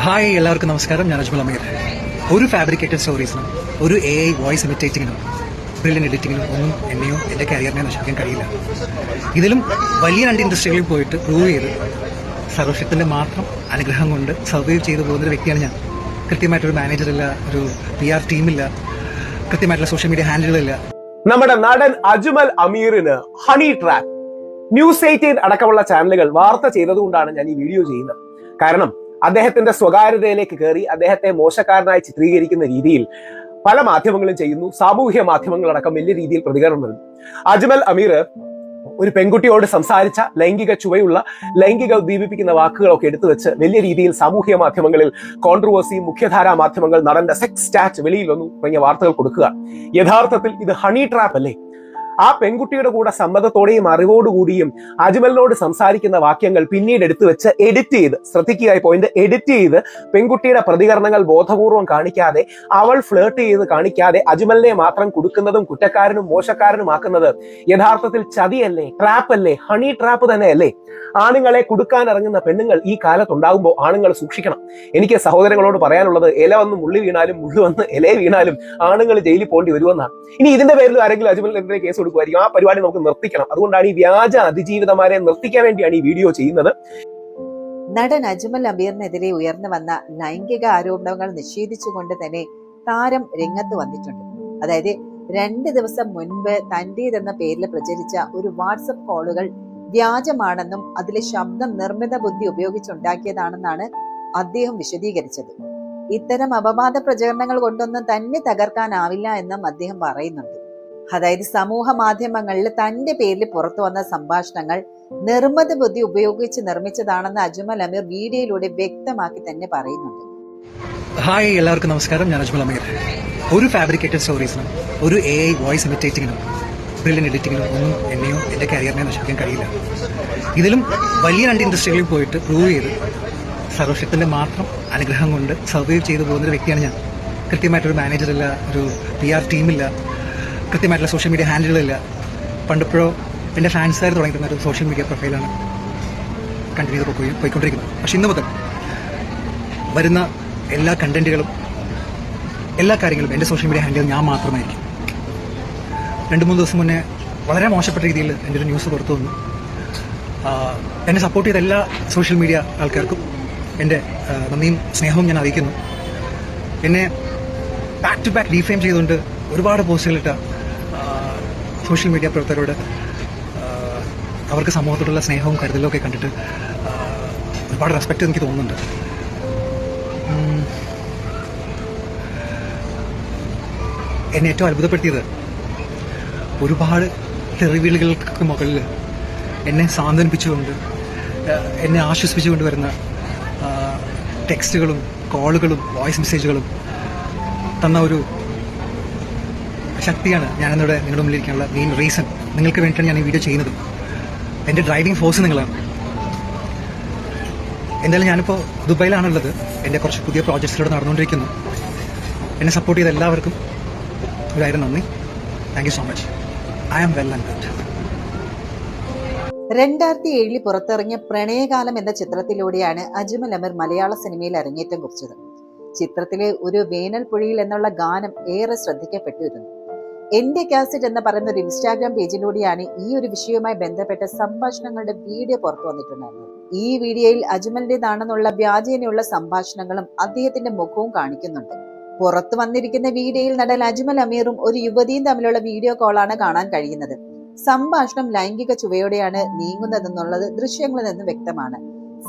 Hi എല്ലാവർക്കും നമസ്കാരം. ഞാൻ അജ്മൽ അമീർ. ഒരു ഫാബ്രിക്കേറ്റഡ് സ്റ്റോറീസിനും ഒരു എ ഐ വോയിസ് ഇമിറ്റേറ്റിങ്ങിനും ബ്രില്യൻ എഡിറ്റിങ്ങിനും ഒന്നും എന്നെയോ എന്റെ കരിയറിനെ നശിപ്പിക്കാൻ കഴിയില്ല. ഇതിലും വലിയ രണ്ട് ഇൻഡസ്ട്രികളിൽ പോയിട്ട് പ്രൂവ് ചെയ്ത് സർവശത്തിന്റെ മാത്രം അനുഗ്രഹം കൊണ്ട് സർവൈവ് ചെയ്തു പോകുന്ന ഒരു വ്യക്തിയാണ് ഞാൻ. കൃത്യമായിട്ടൊരു മാനേജറില്ല ഒരു പി ആർ ടീമില്ല കൃത്യമായിട്ടുള്ള സോഷ്യൽ മീഡിയ ഹാൻഡിലുകളില്ല നമ്മുടെ നടൻ അജ്മൽ അമീറിന് ഹണി ട്രാക്ക് ന്യൂസ് എയ്റ്റീൻ അടക്കമുള്ള ചാനലുകൾ വാർത്ത ചെയ്തതുകൊണ്ടാണ് ഞാൻ ഈ വീഡിയോ ചെയ്യുന്നത്. കാരണം അദ്ദേഹത്തിന്റെ സ്വകാര്യതയിലേക്ക് കയറി അദ്ദേഹത്തെ മോശക്കാരനായി ചിത്രീകരിക്കുന്ന രീതിയിൽ പല മാധ്യമങ്ങളും ചെയ്യുന്നു. സാമൂഹ്യ മാധ്യമങ്ങളടക്കം വലിയ രീതിയിൽ പ്രതികരണം നൽകും അജ്മൽ അമീർ ഒരു പെൺകുട്ടിയോട് സംസാരിച്ച ലൈംഗിക ചുവയുള്ള ലൈംഗിക ഉദ്ദീപിപ്പിക്കുന്ന വാക്കുകളൊക്കെ എടുത്തു വെച്ച് വലിയ രീതിയിൽ സാമൂഹ്യ മാധ്യമങ്ങളിൽ കോൺട്രവേഴ്സി മുഖ്യധാരാ മാധ്യമങ്ങൾ നടന്റെ സെക്സ് സ്റ്റാറ്റ് വെളിയിൽ വന്നു തുടങ്ങിയ വാർത്തകൾ കൊടുക്കുക. യഥാർത്ഥത്തിൽ ഇത് ഹണി ട്രാപ്പ് അല്ലേ? ആ പെൺകുട്ടിയുടെ കൂടെ സമ്മതത്തോടെയും അറിവോടുകൂടിയും അജ്മലിനോട് സംസാരിക്കുന്ന വാക്യങ്ങൾ പിന്നീട് എടുത്തു വെച്ച് എഡിറ്റ് ചെയ്ത് ശ്രദ്ധിക്കുക പോയിന്റ് എഡിറ്റ് ചെയ്ത് പെൺകുട്ടിയുടെ പ്രതികരണങ്ങൾ ബോധപൂർവം കാണിക്കാതെ അവൾ ഫ്ലേർട്ട് ചെയ്ത് കാണിക്കാതെ അജ്മലിനെ മാത്രം കൊടുക്കുന്നതും കുറ്റക്കാരനും മോശക്കാരനും ആക്കുന്നത് യഥാർത്ഥത്തിൽ ചതിയല്ലേ ട്രാപ്പ് അല്ലേ ഹണി ട്രാപ്പ് തന്നെ അല്ലേ ആണുങ്ങളെ കൊടുക്കാൻ ഇറങ്ങുന്ന പെണ്ണുങ്ങൾ ഈ കാലത്തുണ്ടാകുമ്പോൾ ആണുങ്ങൾ സൂക്ഷിക്കണം. എനിക്ക് സഹോദരങ്ങളോട് പറയാനുള്ളത് ഇല വന്ന് മുള്ളി വീണാലും മുള്ളു വന്ന് ഇല വീണാലും ആണുങ്ങൾ ജയിലിൽ പോകേണ്ടി വരുമെന്നാണ്. ഇനി ഇതിന്റെ പേരിൽ ആരെങ്കിലും അജ്മലിനെതിരെ കേസ് കൊടുക്കുമായിരിക്കും. ആ പരിപാടി നമുക്ക് നിർത്തിക്കണം. അതുകൊണ്ടാണ് ഈ വ്യാജ അതിജീവിതമാരെ നിർത്തിക്കാൻ വേണ്ടിയാണ് ഈ വീഡിയോ ചെയ്യുന്നത്. നടൻ അജ്മൽ അമീറിനെതിരെ ഉയർന്നു വന്ന ലൈംഗിക ആരോപണങ്ങൾ നിഷേധിച്ചുകൊണ്ട് തന്നെ താരം രംഗത്ത് വന്നിട്ടുണ്ട്. അതായത് രണ്ട് ദിവസം മുൻപ് തന്റേതെന്ന പേരിൽ പ്രചരിച്ച ഒരു വാട്സപ്പ് കോളുകൾ വ്യാജമാണെന്നും അതിലെ ശബ്ദം നിർമ്മിത ബുദ്ധി ഉപയോഗിച്ചുണ്ടാക്കിയതാണെന്നാണ് അദ്ദേഹം വിശദീകരിച്ചത്. ഇത്തരം അപവാദ പ്രചരണങ്ങൾ കൊണ്ടൊന്നും തന്നെ തകർക്കാനാവില്ല എന്നും അദ്ദേഹം പറയുന്നുണ്ട്. അതായത് സമൂഹ മാധ്യമങ്ങളിൽ തന്റെ പേരിൽ പുറത്തു വന്ന സംഭാഷണങ്ങൾ നിർമ്മത ബുദ്ധി ഉപയോഗിച്ച് നിർമ്മിച്ചതാണെന്ന് അജ്മൽ അമീർ വീഡിയോയിലൂടെ വ്യക്തമാക്കി തന്നെ പറയുന്നുണ്ട്. ഹായ് എല്ലാവർക്കും നമസ്കാരം. ഞാൻ അജ്മൽ അമീർ. ഒരു ഫാബ്രിക്കേറ്റഡ് സ്റ്റോറീസിനും ഒരു എ ഐ വോയിസ് ഇമിറ്റേറ്റിങ്ങിനും ബ്രില്യൻ എഡിറ്റിങ്ങിനും ഒന്നും എന്നെയോ എന്റെ കരിയറിനെ നശിപ്പിക്കാൻ കഴിയില്ല. ഇതിലും വലിയ രണ്ട് ഇൻഡസ്ട്രികളിൽ പോയിട്ട് പ്രൂവ് ചെയ്ത് സർവശക്തിന്റെ മാത്രം അനുഗ്രഹം കൊണ്ട് സർവൈവ് ചെയ്തു പോകുന്ന ഒരു വ്യക്തിയാണ് ഞാൻ. കൃത്യമായിട്ടൊരു മാനേജറില്ല ഒരു പി ആർ ടീമില്ല കൃത്യമായിട്ടുള്ള സോഷ്യൽ മീഡിയ ഹാൻഡിലുകളില്ല പണ്ടിപ്പോഴോ എന്റെ ഫാൻസുകാർ തുടങ്ങിയിരുന്ന ഒരു സോഷ്യൽ മീഡിയ പ്രൊഫൈലാണ് കണ്ടിന്യൂ ചെയ്ത് പോയി പോയിക്കൊണ്ടിരിക്കുന്നത്. പക്ഷെ ഇന്ന് മുതൽ വരുന്ന എല്ലാ കണ്ടന്റുകളും എല്ലാ കാര്യങ്ങളും എന്റെ സോഷ്യൽ മീഡിയ ഹാൻഡിൽ ഞാൻ മാത്രമായിരിക്കും. രണ്ട് മൂന്ന് ദിവസം മുന്നേ വളരെ മോശപ്പെട്ട രീതിയിൽ എന്റെ ഒരു ന്യൂസ് പുറത്തു വന്നു. എന്നെ സപ്പോർട്ട് ചെയ്ത എല്ലാ സോഷ്യൽ മീഡിയ ആൾക്കാർക്കും എന്റെ നന്ദിയും സ്നേഹവും ഞാൻ അറിയിക്കുന്നു. എന്നെ ബാക്ക് ടു ബാക്ക് റീഫ്രെയിം ചെയ്തുകൊണ്ട് ഒരുപാട് പോസ്റ്റുകളിട്ട സോഷ്യൽ മീഡിയ പ്രവർത്തകരോട് അവർക്ക് സമൂഹത്തോടുള്ള സ്നേഹവും കരുതലും ഒക്കെ കണ്ടിട്ട് ഒരുപാട് റെസ്പെക്റ്റ് എനിക്ക് തോന്നുന്നുണ്ട്. എന്നെ ഏറ്റവും അത്ഭുതപ്പെടുത്തിയത് ഒരുപാട് തെറിവിളികൾക്ക് മുകളിൽ എന്നെ സാന്ത്വനിപ്പിച്ചുകൊണ്ട് എന്നെ ആശ്വസിപ്പിച്ചുകൊണ്ട് വരുന്ന ടെക്സ്റ്റുകളും കോളുകളും വോയിസ് മെസ്സേജുകളും തന്ന ഒരു ശക്തിയാണ് ഞാനിന്നിവിടെ നിങ്ങളുടെ മുന്നിലിരിക്കാനുള്ള മെയിൻ റീസൺ നിങ്ങൾക്ക് വേണ്ടിയിട്ടാണ് ഞാൻ ഈ വീഡിയോ ചെയ്യുന്നത്. എന്റെ ഡ്രൈവിംഗ് ഫോഴ്സ് നിങ്ങളാണ്. എന്തായാലും ഞാനിപ്പോൾ ദുബായിലാണുള്ളത്. എന്റെ കുറച്ച് പുതിയ പ്രോജക്ട്സിലൂടെ നടന്നുകൊണ്ടിരിക്കുന്നു. എന്നെ സപ്പോർട്ട് ചെയ്ത എല്ലാവർക്കും ഒരായിരം നന്ദി. Thank you so much I am well and good രണ്ടായിരത്തി ഏഴിൽ പുറത്തിറങ്ങിയ പ്രണയകാലം എന്ന ചിത്രത്തിലൂടെയാണ് അജ്മൽ അമീർ മലയാള സിനിമയിൽ അരങ്ങേറ്റം കുറിച്ചത്. ചിത്രത്തിലെ ഒരു വേനൽ പുഴയിൽ എന്നുള്ള ഗാനം ഏറെ ശ്രദ്ധിക്കപ്പെട്ടിരുന്നു. എന്റെ കാസറ്റ് എന്ന് പറയുന്ന ഒരു ഇൻസ്റ്റാഗ്രാം പേജിലൂടെയാണ് ഈ ഒരു വിഷയവുമായി ബന്ധപ്പെട്ട സംഭാഷണങ്ങളുടെ വീഡിയോ പുറത്തു വന്നിട്ടുണ്ടായിരുന്നത്. ഈ വീഡിയോയിൽ അജ്മലിന്റേതാണെന്നുള്ള വ്യാജേനയുള്ള സംഭാഷണങ്ങളും അദ്ദേഹത്തിന്റെ മുഖവും കാണിക്കുന്നുണ്ട്. പുറത്തു വന്നിരിക്കുന്ന വീഡിയോയിൽ നടൻ അജ്മൽ അമീറും ഒരു യുവതിയും തമ്മിലുള്ള വീഡിയോ കോളാണ് കാണാൻ കഴിയുന്നത്. സംഭാഷണം ലൈംഗിക ചുവയോടെയാണ് നീങ്ങുന്നതെന്നുള്ളത് ദൃശ്യങ്ങളിൽ നിന്ന് വ്യക്തമാണ്.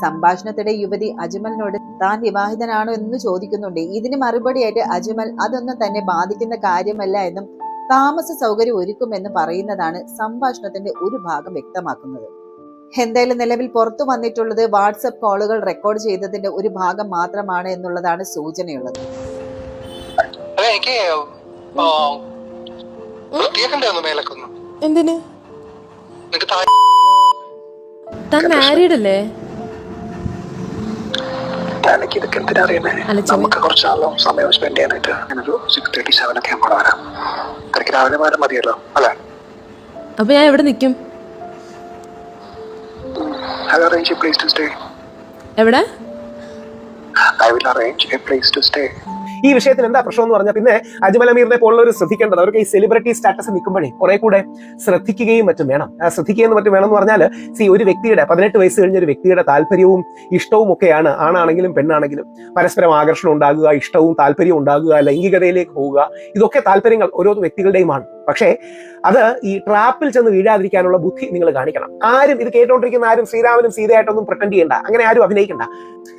സംഭാഷണത്തിടെ യുവതി അജ്മലിനോട് താൻ വിവാഹിതനാണോ എന്ന് ചോദിക്കുന്നുണ്ട്. ഇതിന് മറുപടിയായിട്ട് അജ്മൽ അതൊന്നും തന്നെ ബാധിക്കുന്ന കാര്യമല്ല എന്നും താമസ സൗകര്യം ഒരുക്കുമെന്ന് പറയുന്നതാണ് സംഭാഷണത്തിന്റെ ഒരു ഭാഗം വ്യക്തമാക്കുന്നത്. എന്തായാലും നിലവിൽ പുറത്തു വന്നിട്ടുള്ളത് വാട്സപ്പ് കോളുകൾ റെക്കോർഡ് ചെയ്തതിന്റെ ഒരു ഭാഗം മാത്രമാണ് എന്നുള്ളതാണ് സൂചനയുള്ളത്. എനിക്ക് എന്തിന്? താൻ മാരീഡ് അല്ലേ? എനിക്ക് ഇതൊക്കെ എന്തിനാ അറിയുന്നേ? അല്ല, ചുമ്മാ- നമുക്ക് കുറച്ചാളോ സമയം സ്പെൻഡ് ചെയ്യാനായിട്ട് ഞാനൊരു സിക്സ് തേർട്ടി സെവൻ ഒക്കെ ആകുമ്പോൾ വരാം. അത്രയ്ക്ക് രാവിലെ വരാൻ മതിയല്ലോ അല്ലേ? അപ്പൊ ഞാൻ എവിടെ നിൽക്കും? Will arrange a place to stay ഈ വിഷയത്തിൽ എന്താ പ്രശ്നം എന്ന് പറഞ്ഞാൽ പിന്നെ അജ്മൽ അമീറിനെ പോലുള്ളവർ ശ്രദ്ധിക്കേണ്ടത്. അവർക്ക് ഈ സെലിബ്രിറ്റി സ്റ്റാറ്റസ് നിൽക്കുമ്പോഴേ കുറെ കൂടെ ശ്രദ്ധിക്കുകയും മറ്റും വേണം. ശ്രദ്ധിക്കുകയും മറ്റും വേണം എന്ന് പറഞ്ഞാൽ സി ഒരു വ്യക്തിയുടെ പതിനെട്ട് വയസ്സ് കഴിഞ്ഞ ഒരു വ്യക്തിയുടെ താല്പര്യവും ഇഷ്ടവും ഒക്കെയാണ്. ആണാണെങ്കിലും പെണ്ണാണെങ്കിലും പരസ്പരം ആകർഷണം ഉണ്ടാകുക ഇഷ്ടവും താല്പര്യവും ഉണ്ടാകുക ലൈംഗികതയിലേക്ക് പോവുക. ഇതൊക്കെ താല്പര്യങ്ങൾ ഓരോ വ്യക്തികളുടെയുമാണ്. പക്ഷേ അത് ഈ ട്രാപ്പിൽ ചെന്ന് വീഴാതിരിക്കാനുള്ള ബുദ്ധി നിങ്ങൾ കാണിക്കണം. ആരും ഇത് കേട്ടുകൊണ്ടിരിക്കുന്ന ആരും ശ്രീരാമനും സീതയായിട്ടൊന്നും പ്രട്ടൻഡ് ചെയ്യണ്ട. അങ്ങനെ ആരും അഭിനയിക്കണ്ട.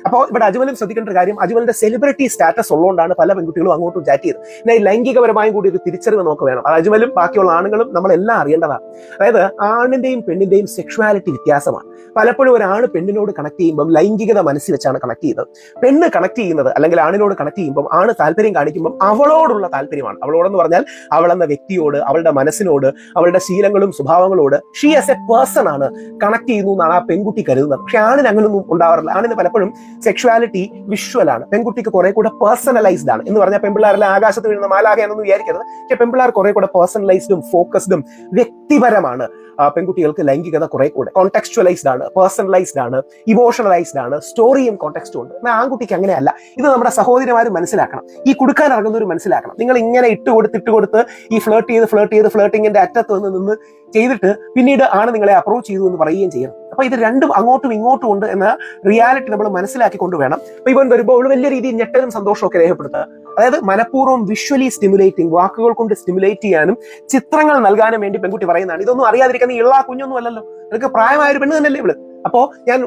അപ്പോൾ ഇവിടെ അജ്മലും ശ്രദ്ധിക്കേണ്ട ഒരു കാര്യം അജ്മലിന്റെ സെലിബ്രിറ്റി സ്റ്റാറ്റസ് ഉള്ളതുകൊണ്ടാണ് പല പെൺകുട്ടികളും അങ്ങോട്ടും ചാറ്റ് ചെയ്തത്. പിന്നെ ഈ ലൈംഗികപരമായും കൂടി ഒരു തിരിച്ചറിവ് നമുക്ക് വേണം. അത് അജ്മലും ബാക്കിയുള്ള ആണുങ്ങളും നമ്മളെല്ലാം അറിയേണ്ടതാണ്. അതായത് ആണിന്റെയും പെണ്ണിന്റെയും സെക്ഷുവാലിറ്റി വ്യത്യാസമാണ്. പലപ്പോഴും ഒരു ആണ് പെണ്ണിനോട് കണക്ട് ചെയ്യുമ്പോൾ ലൈംഗികത മനസ്സിൽ വെച്ചാണ് കണക്ട് ചെയ്യുന്നത് പെണ്ണ് കണക്ട് ചെയ്യുന്നത് അല്ലെങ്കിൽ ആണിനോട് കണക്ട് ചെയ്യുമ്പോൾ ആണ് താല്പര്യം കാണിക്കുമ്പോൾ അവളോടുള്ള താല്പര്യമാണ്. അവളോടെന്ന് പറഞ്ഞാൽ അവളെന്ന എന്ന വ്യക്തിയോട് അവളുടെ മനസ്സിനോട് അവളുടെ ശീലങ്ങളും സ്വഭാവങ്ങളോട് ഷീ ആസ് എ പേഴ്സൺ ആണ് കണക്ട് ചെയ്യുന്നു എന്നാണ് ആ പെൺകുട്ടി കരുതുന്നത്. പക്ഷെ ആണിന് അങ്ങനൊന്നും ഉണ്ടാവാറില്ല. ആണിന് പലപ്പോഴും സെക്ഷുവാലിറ്റി വിഷ്വൽ ആണ്. പെൺകുട്ടിക്ക് കുറെ കൂടെ പേഴ്സണലൈസ്ഡ് ആണ്. എന്ന് പറഞ്ഞാൽ പെൺപിള്ളേരെല്ലാം ആകാശത്ത് വീഴുന്ന മാലാകയാണെന്ന് വിചാരിക്കരുത്. പക്ഷെ പെൺപിള്ളേർ കുറെ കൂടെ പേഴ്സണലൈസ്ഡും ഫോക്കസ്ഡും വ്യക്തിപരമാണ്. പെൺകുട്ടികൾക്ക് ലൈംഗികത കുറെ കൂടെ. കോൺടെക്സ്റ്റുവലൈസ്ഡ് ആണ് പേഴ്സണലൈസ്ഡ് ആണ് ഇമോഷണലൈസ്ഡ് ആണ് സ്റ്റോറിയും കോൺടെക്സ്റ്റും ഉണ്ട്. എന്നാൽ ആൺകുട്ടിക്ക് അങ്ങനെയല്ല. ഇത് നമ്മുടെ സഹോദരിമാരും മനസ്സിലാക്കണം. ഈ കൊടുക്കാൻ ഇറങ്ങുന്നവർ മനസ്സിലാക്കണം. നിങ്ങൾ ഇങ്ങനെ ഇട്ട് കൊടുത്ത് ഇട്ട് കൊടുത്ത് ഈ ഫ്ലേർട്ട് ചെയ്ത് ഫ്ലേർട്ട് ചെയ്ത് ഫ്ലേർട്ടിങ്ങിന്റെ അറ്റത്ത് നിന്ന് നിന്ന് ചെയ്തിട്ട് പിന്നീട് ആണ് നിങ്ങളെ അപ്രോച്ച് ചെയ്തു എന്ന് പറയുകയും ചെയ്യണം അപ്പൊ ഇത് രണ്ടും അങ്ങോട്ടും ഇങ്ങോട്ടും ഉണ്ട് എന്ന റിയാലിറ്റി നമ്മൾ മനസ്സിലാക്കിക്കൊണ്ട് വേണം. അപ്പൊ ഇവൻ വരുമ്പോൾ അവൾ വലിയ രീതിയിൽ ഞെട്ടലും സന്തോഷവും ഒക്കെ രേഖപ്പെടുത്തുക. അതായത് മനഃപൂർവം വിഷ്വലി സ്റ്റിമുലേറ്റിംഗ് വാക്കുകൾ കൊണ്ട് സ്റ്റിമുലേറ്റ് ചെയ്യാനും ചിത്രങ്ങൾ നൽകാനും വേണ്ടി പെൺകുട്ടി പറയുന്നതാണ്. ഇതൊന്നും അറിയാതിരിക്കുന്ന ഇള്ളാ കുഞ്ഞൊന്നും അല്ലല്ലോ. നിനക്ക് പ്രായമായ ഒരു പെണ്ണ് തന്നെയല്ലേ ഇവൾ. അപ്പോ ഞാൻ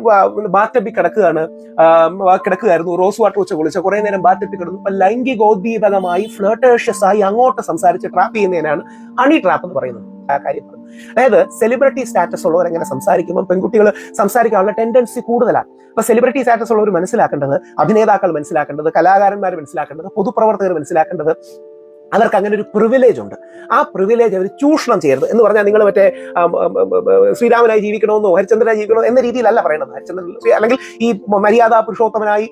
ബാത്തബി കിടക്കുകയാണ്. കിടക്കുകയായിരുന്നു. റോസ് വാട്ടർ വെച്ച് കുളിച്ച കുറെ നേരം ബാത്തബി കിടന്നു. അപ്പൊ ലൈംഗികോദ്ദീപകമായി ഫ്ലേട്ടേഷ്യസ് ആയി അങ്ങോട്ട് സംസാരിച്ച് ട്രാപ്പ് ചെയ്യുന്നതിനാണ് ഹണി ട്രാപ്പ് എന്ന് പറയുന്നത്. കാര്യം അതായത് സെലിബ്രിറ്റി സ്റ്റാറ്റസ് ഉള്ളവർ എങ്ങനെ സംസാരിക്കുമ്പോൾ പെൺകുട്ടികൾ സംസാരിക്കാനുള്ള ടെൻഡൻസി കൂടുതലാണ് അപ്പൊ സെലിബ്രിറ്റി സ്റ്റാറ്റസ് ഉള്ളവർ മനസ്സിലാക്കേണ്ടത് അഭിനേതാക്കൾ മനസ്സിലാക്കേണ്ടത് കലാകാരന്മാർ മനസ്സിലാക്കേണ്ടത് പൊതുപ്രവർത്തകർ മനസ്സിലാക്കേണ്ടത് അവർക്ക് അങ്ങനെ ഒരു പ്രിവിലേജ് ഉണ്ട്. ആ പ്രിവിലേജ് അവർ ചൂഷണം ചെയ്യരുത് എന്ന് പറഞ്ഞാൽ നിങ്ങൾ മറ്റേ ശ്രീരാമനായി ജീവിക്കണമെന്നോ ഹരിചന്ദ്രനായി ജീവിക്കണോ എന്ന രീതിയിലല്ല പറയുന്നത് ഹരിചന്ദ്രൻ അല്ലെങ്കിൽ ഈ മര്യാദ പുരുഷോത്തമനായി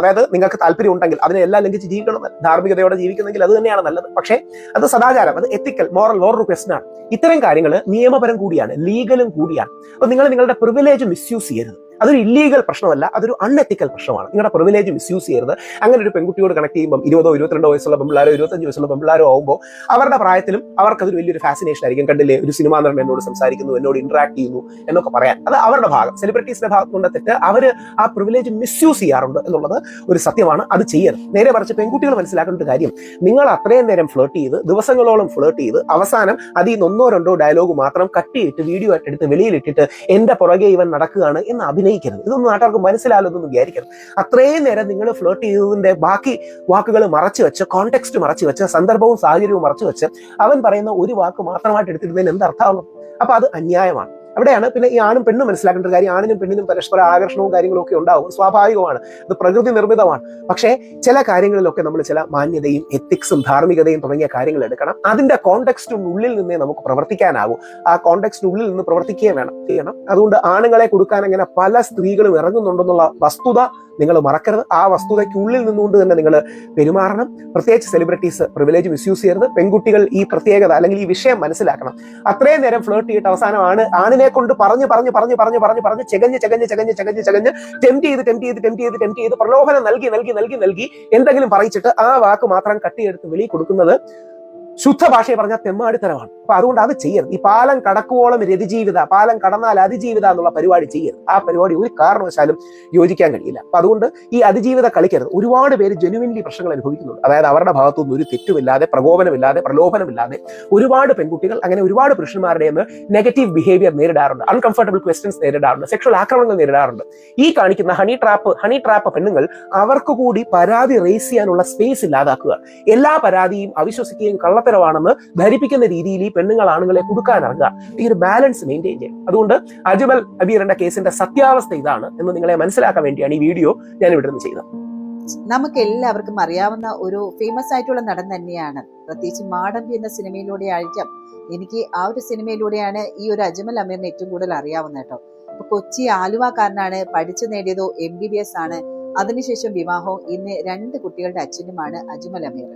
അതായത് നിങ്ങൾക്ക് താല്പര്യം ഉണ്ടെങ്കിൽ അതിനെ എല്ലാം ലംഘിച്ച് ജീവിക്കണം ധാർമ്മികതയോടെ ജീവിക്കുന്നെങ്കിൽ അത് തന്നെയാണ് നല്ലത്. പക്ഷേ അത് സദാചാരം അത് എത്തിക്കൽ മോറൽ വേറൊരു ക്വസ്റ്റൻ ആണ്. ഇത്തരം കാര്യങ്ങൾ നിയമപരം കൂടിയാണ് ലീഗലും കൂടിയാണ്. അപ്പൊ നിങ്ങൾ നിങ്ങളുടെ പ്രിവിലേജ് മിസ്യൂസ് ചെയ്യരുത്. അതൊരു ഇല്ലീഗൽ പ്രശ്നമല്ല അതൊരു അൺഎത്തിക്കൽ പ്രശ്നമാണ്. നിങ്ങളുടെ പ്രിവിലേജ് മിസ്യൂസ് ചെയ്യരുത്. അങ്ങനെ ഒരു പെൺകുട്ടിയോട് കണക്ട് ചെയ്യുമ്പോൾ ഇരുപതോ ഇരുപത്തിരണ്ടോ വയസ്സുള്ള പെമ്പിള്ളാരോ ഇരുപത്തഞ്ച് വയസ്സുള്ള പെമ്പിള്ളാരോ ആകുമ്പോൾ അവരുടെ പ്രായത്തിലും അവർക്ക് അതൊരു വലിയൊരു ഫാസിനേഷൻ ആയിരിക്കും. കണ്ടില്ലേ ഒരു സിനിമാ നടൻ എന്നോട് സംസാരിക്കുന്നു എന്നോട് ഇന്ററാക്ട് ചെയ്യുന്നു എന്നൊക്കെ പറയാൻ. അത് അവരുടെ ഭാഗം. സെലിബ്രിറ്റീസിന്റെ ഭാഗത്തുകൊണ്ട് തെറ്റ് അവർ ആ പ്രിവിലേജ് മിസ്യൂസ് ചെയ്യാറുണ്ട് എന്നുള്ളത് ഒരു സത്യമാണ്. അത് ചെയ്യരുത്. നേരെ മറിച്ച് പെൺകുട്ടികൾ മനസ്സിലാക്കേണ്ട ഒരു കാര്യം. നിങ്ങൾ അത്രയും നേരം ഫ്ലേർട്ട് ചെയ്ത് ദിവസങ്ങളോളം ഫ്ലേർട്ട് ചെയ്ത് അവസാനം അതിൽ നിന്ന് ഒന്നോ രണ്ടോ ഡയലോഗ് മാത്രം കട്ട് ചെയ്തിട്ട് വീഡിയോ ആയിട്ട് എടുത്ത് വെളിയിലിട്ടിട്ട് എന്റെ പുറകെ ഇവൻ നടക്കുകയാണ് എന്ന് അഭിനയിക്കരുത്. ഇതൊന്നും നാട്ടുകാർക്ക് മനസ്സിലാവില്ലെന്നൊന്നും വിചാരിക്കരുത്. അത്രയും നേരം നിങ്ങൾ ഫ്ലോട്ട് ചെയ്തതിന്റെ ബാക്കി വാക്കുകൾ മറച്ചു വെച്ച് കോണ്ടെക്സ്റ്റ് മറച്ചു വെച്ച് സന്ദർഭവും സാഹചര്യവും മറച്ചു വെച്ച് അവൻ പറയുന്ന ഒരു വാക്ക് മാത്രമായിട്ട് എടുത്തിരുന്നതിന് എന്ത് അർത്ഥമാകും? അപ്പൊ അത് അന്യായമാണ്. അവിടെയാണ് പിന്നെ ഈ ആണും പെണ്ണും മനസ്സിലാക്കേണ്ട ഒരു കാര്യം. ആണിനും പെണ്ണിനും പരസ്പര ആകർഷണവും കാര്യങ്ങളും ഒക്കെ ഉണ്ടാവും. സ്വാഭാവികമാണ്. അത് പ്രകൃതി നിർമ്മിതമാണ്. പക്ഷേ ചില കാര്യങ്ങളിലൊക്കെ നമ്മൾ ചില മാന്യതയും എത്തിക്സും ധാർമ്മികതയും തുടങ്ങിയ കാര്യങ്ങൾ എടുക്കണം. അതിന്റെ കോണ്ടെക്സ്റ്റിനുള്ളിൽ നിന്നേ നമുക്ക് പ്രവർത്തിക്കാനാകൂ ആ കോണ്ടെക്സ്റ്റിനുള്ളിൽ നിന്ന് പ്രവർത്തിക്കുകയും വേണം. ചെയ്യണം. അതുകൊണ്ട് ആണുങ്ങളെ കൊടുക്കാൻ അങ്ങനെ പല സ്ത്രീകളും ഇറങ്ങുന്നുണ്ടെന്നുള്ള വസ്തുത നിങ്ങൾ മറക്കരുത്. ആ വസ്തുതയ്ക്കുള്ളിൽ നിന്നുകൊണ്ട് തന്നെ നിങ്ങൾ പെരുമാറണം. പ്രത്യേകിച്ച് സെലിബ്രിറ്റീസ് പ്രിവിലേജ് മിസ്യൂസ് ചെയ്യരുത്. പെൺകുട്ടികൾ ഈ പ്രത്യേകത അല്ലെങ്കിൽ ഈ വിഷയം മനസ്സിലാക്കണം. അത്രയും നേരം ഫ്ലേർട്ട് ചെയ്തിട്ട് അവസാനമാണ് ആണ് ആണിനെ കൊണ്ട് പറഞ്ഞ് പറഞ്ഞ് പറഞ്ഞ് പറഞ്ഞ് പറഞ്ഞ് പറഞ്ഞ് ചെകഞ്ഞ് ചെകഞ്ഞ് ചെകഞ്ഞ് ചെകഞ്ഞ് ചെകഞ്ഞ് ടെംപ്റ്റ് ചെയ്ത് ടെംപ്റ്റ് ചെയ്ത് ടെംപ്റ്റ് ചെയ്ത് ടെംപ്റ്റ് ചെയ്ത് പ്രലോഭനം നൽകി നൽകി നൽകി നൽകി എന്തെങ്കിലും പറയിച്ചിട്ട് ആ വാക്ക് മാത്രം കട്ടിയെടുത്ത് വെളി കൊടുക്കുന്നത് ശുദ്ധ ഭാഷയെ പറഞ്ഞാൽ തെമ്മാടിത്തരമാണ്. അപ്പൊ അതുകൊണ്ട് അത് ചെയ്യരുത്. ഈ പാലം കടക്കുവോളം രതിജീവിത പാലം കടന്നാൽ അതിജീവിത എന്നുള്ള പരിപാടി ചെയ്യരുത്. ആ പരിപാടി ഒരു കാരണവശാലും യോജിക്കാൻ കഴിയില്ല. അപ്പൊ അതുകൊണ്ട് ഈ അതിജീവിത കളിക്കരുത്. ഒരുപാട് പേര് ജെനുവിൻലി പ്രശ്നങ്ങൾ അനുഭവിക്കുന്നുണ്ട്. അതായത് അവരുടെ ഭാഗത്തുനിന്ന് ഒരു തെറ്റുമില്ലാതെ പ്രകോപനമില്ലാതെ പ്രലോഭനമില്ലാതെ ഒരുപാട് പെൺകുട്ടികൾ അങ്ങനെ ഒരുപാട് പുരുഷന്മാരുടെ നിന്ന് നെഗറ്റീവ് ബിഹേവിയർ നേരിടാറുണ്ട്. അൺകംഫർട്ടബിൾ ക്വസ്റ്റ്യൻസ് നേരിടാറുണ്ട്. സെക്ഷൽ ആക്രമണങ്ങൾ നേരിടാറുണ്ട്. ഈ കാണിക്കുന്ന ഹണി ട്രാപ്പ് ഹണി ട്രാപ്പ് പെണ്ണുങ്ങൾ അവർക്ക് കൂടി പരാതി റേസ് ചെയ്യാനുള്ള സ്പേസ് ഇല്ലാതാക്കുക. എല്ലാ പരാതിയും അവിശ്വസിക്കുകയും കള്ളത്തരമാണെന്ന് ധരിപ്പിക്കുന്ന രീതിയിൽ ഈ പെണ്ണുങ്ങൾ ആണുങ്ങളെ കൊടുക്കാൻ ഇറങ്ങുക. ഈ ഒരു ബാലൻസ് മെയിന്റെയിൻ ചെയ്യും അതുകൊണ്ട് അജ്മൽ അബീറിന്റെ കേസിന്റെ സത്യാവസ്ഥ ഇതാണ് എന്ന് നിങ്ങളെ മനസ്സിലാക്കാൻ വേണ്ടിയാണ് ഈ വീഡിയോ ഞാൻ ഇവിടെ നിന്ന് ചെയ്തത് നമുക്ക് എല്ലാവർക്കും അറിയാവുന്ന ഒരു ഫേമസ് ആയിട്ടുള്ള നടൻ തന്നെയാണ്. പ്രത്യേകിച്ച് മാടമ്പി എന്ന സിനിമയിലൂടെ ആയിരിക്കാം എനിക്ക് ആ ഒരു സിനിമയിലൂടെയാണ് ഈ ഒരു അജ്മൽ അമീറിനെ ഏറ്റവും കൂടുതൽ അറിയാവുന്നത് കേട്ടോ. അപ്പൊ കൊച്ചി ആലുവക്കാരനാണ് പഠിച്ചു നേടിയതോ എം ബി ബി എസ് ആണ്. അതിനുശേഷം വിവാഹവും ഇന്ന് രണ്ട് കുട്ടികളുടെ അച്ഛനുമാണ് അജ്മൽ അമീർ.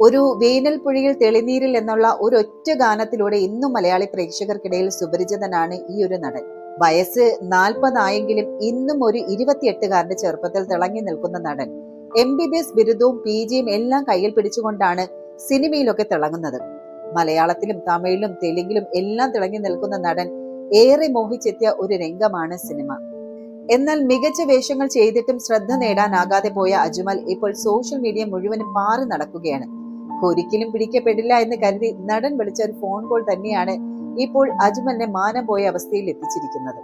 ഒരു വേനൽ പുഴയിൽ തെളിനീരിൽ എന്നുള്ള ഒരു ഒറ്റ ഗാനത്തിലൂടെ ഇന്നും മലയാളി പ്രേക്ഷകർക്കിടയിൽ സുപരിചിതനാണ് ഈ ഒരു നടൻ. വയസ്സ് നാൽപ്പതായെങ്കിലും ഇന്നും ഒരു ഇരുപത്തിയെട്ടുകാരന്റെ ചെറുപ്പത്തിൽ തിളങ്ങി നിൽക്കുന്ന നടൻ. എം ബി ബി എസ് ബിരുദവും പി ജിയും എല്ലാം കയ്യിൽ പിടിച്ചുകൊണ്ടാണ് സിനിമയിലൊക്കെ തിളങ്ങുന്നത്. മലയാളത്തിലും തമിഴിലും തെലുങ്കിലും എല്ലാം തിളങ്ങി നിൽക്കുന്ന നടൻ ഏറെ മോഹിച്ചെത്തിയ ഒരു രംഗമാണ് സിനിമ. എന്നാൽ മികച്ച വേഷങ്ങൾ ചെയ്തിട്ടും ശ്രദ്ധ നേടാനാകാതെ പോയ അജ്മൽ ഇപ്പോൾ സോഷ്യൽ മീഡിയ മുഴുവനും മാറി നടക്കുകയാണ്. ഒരിക്കലും പിടിക്കപ്പെടില്ല എന്ന് കരുതി നടൻ വിളിച്ച ഒരു ഫോൺ കോൾ തന്നെയാണ് ഇപ്പോൾ അജ്മലിനെ മാനം പോയ അവസ്ഥയിൽ എത്തിച്ചിരിക്കുന്നത്.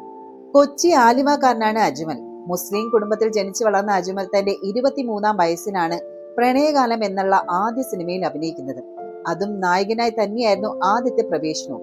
കൊച്ചി ആലിമക്കാരനാണ് അജ്മൽ. മുസ്ലിം കുടുംബത്തിൽ ജനിച്ചു വളർന്ന അജ്മൽ തന്റെ ഇരുപത്തിമൂന്നാം വയസ്സിനാണ് പ്രണയകാലം എന്നുള്ള ആദ്യ സിനിമയിൽ അഭിനയിക്കുന്നത്. അതും നായകനായി തന്നെയായിരുന്നു ആദ്യത്തെ പ്രവേശനവും.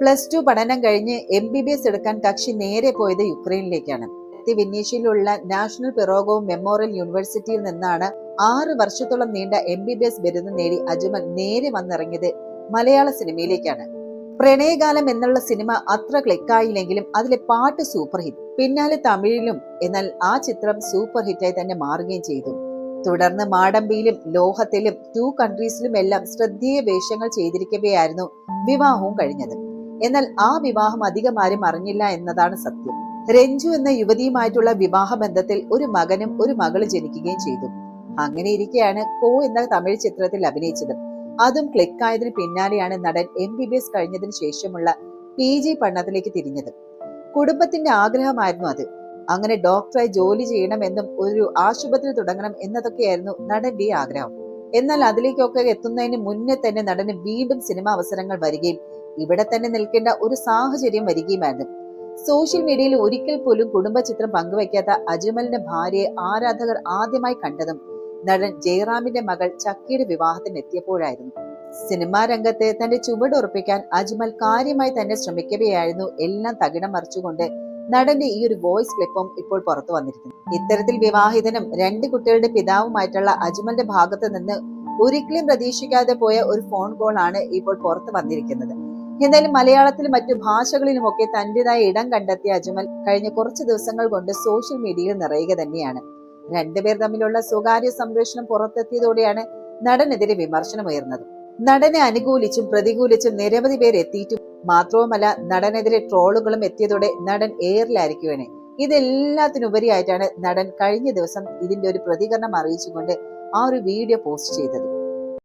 പ്ലസ് ടു പഠനം കഴിഞ്ഞ് എം ബി ബി എസ് എടുക്കാൻ കക്ഷി നേരെ പോയത് യുക്രൈനിലേക്കാണ്. വെന്നീഷ്യയിലുള്ള നാഷണൽ പിറോഗോ മെമ്മോറിയൽ യൂണിവേഴ്സിറ്റിയിൽ നിന്നാണ് ആറ് വർഷത്തോളം നീണ്ട എം ബി ബി എസ് ബിരുദം നേടി അജ്മൽ നേരെ വന്നിറങ്ങിയത് മലയാള സിനിമയിലേക്കാണ്. പ്രണയകാലം എന്നുള്ള സിനിമ അത്ര ക്ലിക്കായില്ലെങ്കിലും അതിലെ പാട്ട് സൂപ്പർ ഹിറ്റ് പിന്നാലെ തമിഴിലും എന്നാൽ ആ ചിത്രം സൂപ്പർ ഹിറ്റായി തന്നെ മാറുകയും ചെയ്തു. തുടർന്ന് മാടമ്പിയിലും ലോഹത്തിലും ടു കൺട്രീസിലും എല്ലാം ശ്രദ്ധേയ വേഷങ്ങൾ ചെയ്തിരിക്കവെയായിരുന്നു വിവാഹവും കഴിഞ്ഞത്. എന്നാൽ ആ വിവാഹം അധികം ആരും അറിഞ്ഞില്ല എന്നതാണ് സത്യം. രഞ്ജു എന്ന യുവതിയുമായിട്ടുള്ള വിവാഹ ബന്ധത്തിൽ ഒരു മകനും ഒരു മകൾ ജനിക്കുകയും ചെയ്തു. അങ്ങനെ ഇരിക്കെയാണ് കോ എന്ന തമിഴ് ചിത്രത്തിൽ അഭിനയിച്ചത്. അതും ക്ലിക്കായതിന് പിന്നാലെയാണ് നടൻ എം ബി ബി എസ് കഴിഞ്ഞതിന് ശേഷമുള്ള പി ജി പഠനത്തിലേക്ക് തിരിഞ്ഞത്. കുടുംബത്തിന്റെ ആഗ്രഹമായിരുന്നു അത്. അങ്ങനെ ഡോക്ടറായി ജോലി ചെയ്യണമെന്നും ഒരു ആശുപത്രി തുടങ്ങണം എന്നതൊക്കെയായിരുന്നു നടന്റെ ആഗ്രഹം. എന്നാൽ അതിലേക്കൊക്കെ എത്തുന്നതിന് മുന്നേ തന്നെ നടന് വീണ്ടും സിനിമ അവസരങ്ങൾ വരികയും ഇവിടെ തന്നെ നിൽക്കേണ്ട ഒരു സാഹചര്യം വരികയുമായിരുന്നു. സോഷ്യൽ മീഡിയയിൽ ഒരിക്കൽ പോലും കുടുംബ ചിത്രം പങ്കുവയ്ക്കാത്ത അജ്മലിന്റെ ഭാര്യയെ ആരാധകർ ആദ്യമായി കണ്ടതും നടൻ ജയറാമിന്റെ മകൾ ചക്കിയുടെ വിവാഹത്തിന് എത്തിയപ്പോഴായിരുന്നു. സിനിമാ രംഗത്തെ തന്റെ ചുവട് ഉറപ്പിക്കാൻ അജ്മൽ കാര്യമായി തന്നെ ശ്രമിക്കവെയായിരുന്നു എല്ലാം തകിടം മറിച്ചുകൊണ്ട് നടന്റെ ഈ ഒരു വോയിസ് ക്ലിപ്പും ഇപ്പോൾ പുറത്തു വന്നിരിക്കുന്നു. ഇത്തരത്തിൽ വിവാഹിതനും രണ്ട് കുട്ടികളുടെ പിതാവുമായിട്ടുള്ള അജ്മലിന്റെ ഭാഗത്ത് നിന്ന് ഒരിക്കലും പ്രതീക്ഷിക്കാതെ പോയ ഒരു ഫോൺ കോൾ ആണ് ഇപ്പോൾ പുറത്തു വന്നിരിക്കുന്നത്. എന്തായാലും മലയാളത്തിലും മറ്റു ഭാഷകളിലുമൊക്കെ തന്റേതായ ഇടം കണ്ടെത്തിയ അജ്മൽ കഴിഞ്ഞ കുറച്ച് ദിവസങ്ങൾ കൊണ്ട് സോഷ്യൽ മീഡിയയിൽ നിറയുക തന്നെയാണ്. രണ്ടുപേർ തമ്മിലുള്ള സ്വകാര്യ സംരക്ഷണം പുറത്തെത്തിയതോടെയാണ് നടനെതിരെ വിമർശനം ഉയർന്നത്. നടനെ അനുകൂലിച്ചും പ്രതികൂലിച്ചും നിരവധി പേർ എത്തിയിട്ടും മാത്രവുമല്ല നടനെതിരെ ട്രോളുകളും എത്തിയതോടെ നടൻ എയറിലായിരിക്കുവാണ്. ഇതെല്ലാത്തിനുപരിയായിട്ടാണ് നടൻ കഴിഞ്ഞ ദിവസം ഇതിന്റെ ഒരു പ്രതികരണം അറിയിച്ചുകൊണ്ട് ആ ഒരു വീഡിയോ പോസ്റ്റ് ചെയ്തത്.